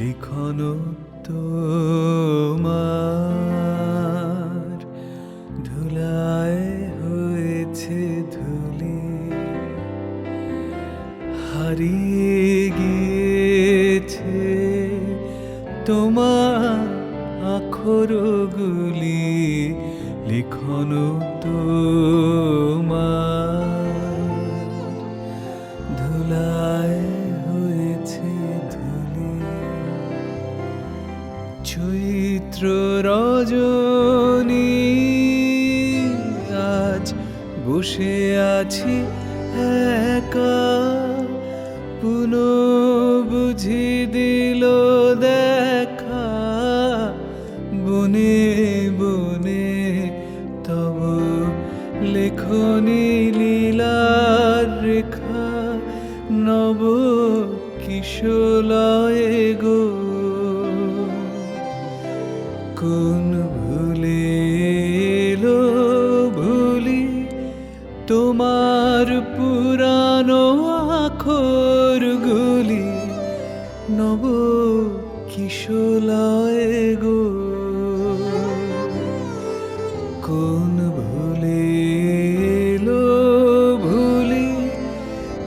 লিখন তোমার ধুলায় হয়েছে ধুলি। হারিয়ে গিয়েছে তোমার আখরগুলি। লিখন তোমার চৈত্র রজনী, আজ বসে আছি একা। বুঝি দিল দেখা, বনে বনে তব লেখনী লীলার রেখা, নব কিশোলয়ে গো। কোন ভুলে ভুলি? তোমার পুরানো আখর গুলি নব কিশোলয়ে গো। কোন ভুলে ভুলি?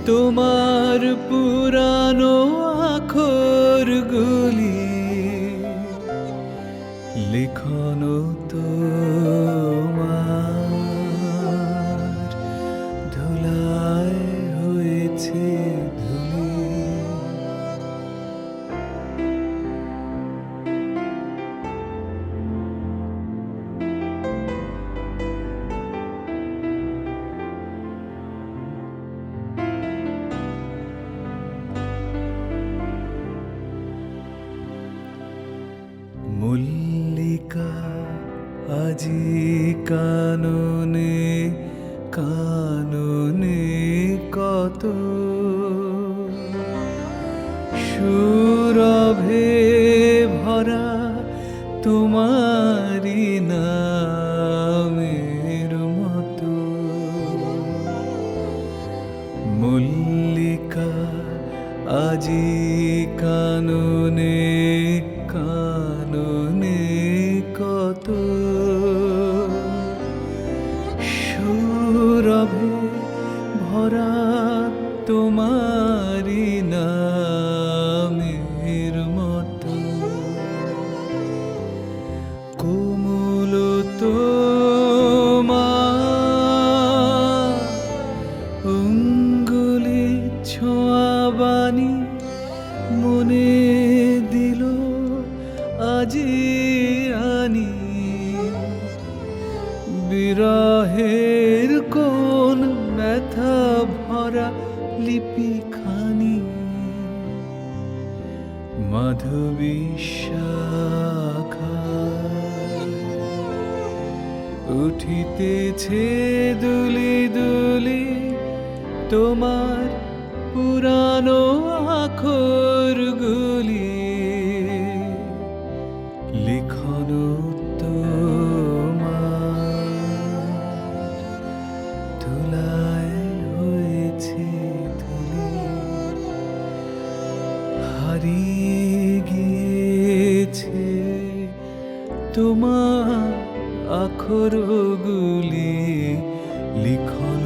তোমার পুরানো আখর গুলি লিখন তোমার আজি কাননে কাননে কত সুরভে ভরা তোমারি নামের মতো মল্লিকা আজি তোমারি নামের মতো। কোমল তোমার অঙ্গুলি ছোঁয়া বাণী মনে দিল আজি আনি বিরহের কোন ব্যথা ভরা লিপি খানি শাখা উঠিতেছে দুলি দুলি তোমার পুরানো আখর। তোমার আখরগুলি লিখন